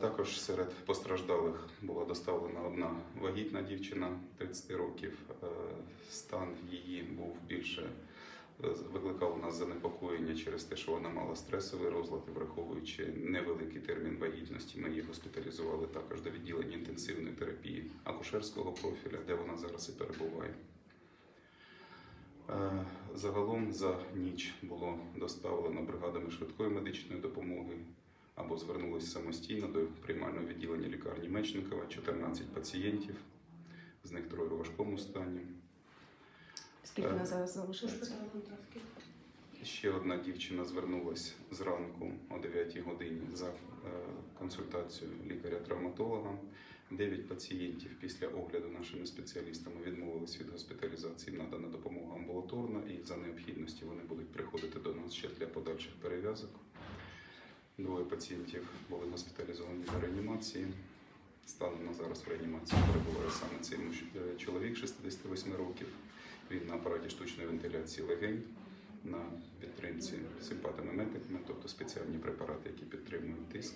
Також серед постраждалих була доставлена одна вагітна дівчина 30 років. Е, Стан її був більше е, викликав у нас занепокоєння через те, що вона мала стресовий розлад, враховуючи невеликий термін вагітності, ми її госпіталізували також до відділення інтенсивної терапії акушерського профіля, де вона зараз і перебуває. Е, Загалом за ніч було доставлено бригадами швидкої медичної допомоги або звернулися самостійно до приймального відділення лікарні Мечникова 14 пацієнтів, з них троє у важкому стані. Скільки Е, нас зараз залишилося? Ще одна дівчина звернулася зранку о 9 годині за е, консультацією лікаря-травматолога. Дев'ять пацієнтів після огляду нашими спеціалістами відмовились від госпіталізації. Надана допомога амбулаторна, і за необхідності вони будуть приходити до нас ще для подальших перев'язок. Двоє пацієнтів були госпіталізовані в реанімації. Станом на зараз в реанімації перебуває саме цей е, чоловік 68 років. Він на апараті штучної вентиляції легень на підтримці симпатомиметиками, тобто спеціальні препарати, які підтримують тиск.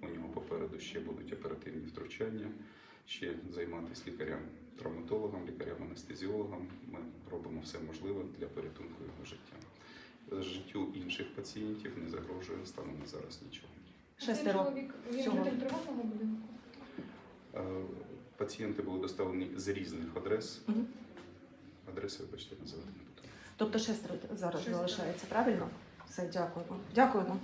У нього попереду ще будуть оперативні втручання, ще займатися лікарям-травматологам, лікарям-анестезіологам. Ми робимо все можливе для порятунку його життя. Пацієнтів не загрожує станом на зараз нічого. Шестеро. він житель приватного будинку. Е, Пацієнти були доставлені з різних адрес. Угу. Адреси, вибачте, називати не буду. Тобто шестеро зараз Шестеро. залишається, правильно? Все, дякуємо. Дякуємо.